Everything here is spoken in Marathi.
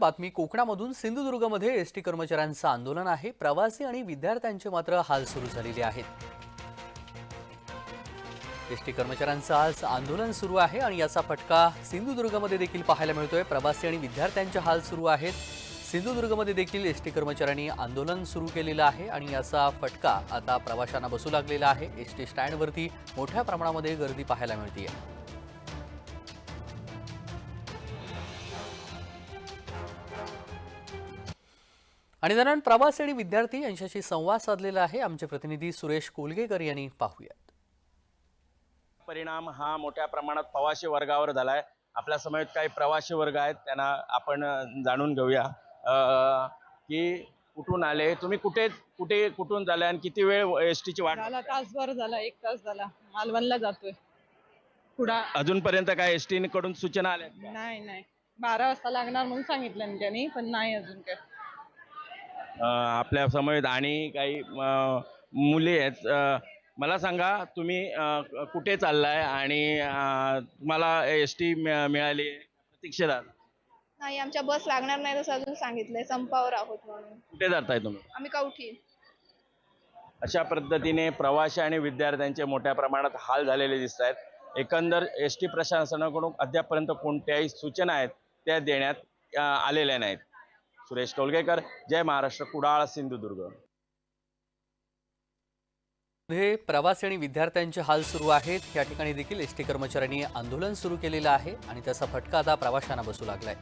बातमी. कोकणामधून सिंधुदुर्गमध्ये एस टी कर्मचाऱ्यांचं आंदोलन आहे. प्रवासी आणि विद्यार्थ्यांचे मात्र हाल सुरू झालेले आहेत. एस टी कर्मचाऱ्यांचं आज आंदोलन सुरू आहे आणि याचा फटका सिंधुदुर्गमध्ये देखील पाहायला मिळतोय. प्रवासी आणि विद्यार्थ्यांचे हाल सुरू आहेत. सिंधुदुर्गमध्ये देखील एस टी कर्मचाऱ्यांनी आंदोलन सुरू केलेलं आहे आणि याचा फटका आता प्रवाशांना बसू लागलेला आहे. एस टी स्टँडवरती मोठ्या प्रमाणामध्ये गर्दी पाहायला मिळते आणि दरम्यान प्रवासी आणि विद्यार्थी यांच्याशी संवाद साधलेला आहे आमचे प्रतिनिधी सुरेश कोलगेकर यांनी. पाहूयात. परिणाम हा मोठ्या प्रमाणात प्रवासी वर्गावर झाला आहे आपल्या समवेत काही प्रवासी वर्ग आहेत त्यांना आपण जाणून घेऊया. की कुठून आले? तुम्ही कुठे कुठे कुठून झाले आणि किती वेळ एस टीची वाट? झाला तासभर झाला एक तास झाला. मालवणला जातोय. पुढा अजूनपर्यंत काय एस टी कडून सूचना आल्या? नाही नाही. बारा वाजता लागणार म्हणून सांगितलं त्यांनी पण नाही अजून काय. आपल्या समवेत आणि काही मुली आहेत. मला सांगा तुम्ही कुठे चाललाय आणि तुम्हाला एस टी मिळाली प्रतीक्षेत आहात? नाही आमच्या बस लागणार नाही तसं अजून सांगितलंय. संपावर आहोत म्हणून. कुठे जाताय तुम्ही? आम्ही कवठी. अशा पद्धतीने प्रवासी आणि विद्यार्थ्यांचे मोठ्या प्रमाणात हाल झालेले दिसत आहेत. एकंदर एस टी प्रशासनाकडून अद्यापपर्यंत कोणत्याही सूचना आहेत त्या देण्यात आलेल्या नाहीत. सुरेश कौलगेकर जय महाराष्ट्र कुडाळ सिंधुदुर्ग. मध्ये प्रवासी आणि विद्यार्थ्यांचे हाल सुरू आहेत. या ठिकाणी देखील एस टी कर्मचाऱ्यांनी आंदोलन सुरू केलेलं आहे आणि त्याचा फटका आता प्रवाशांना बसू लागलाय.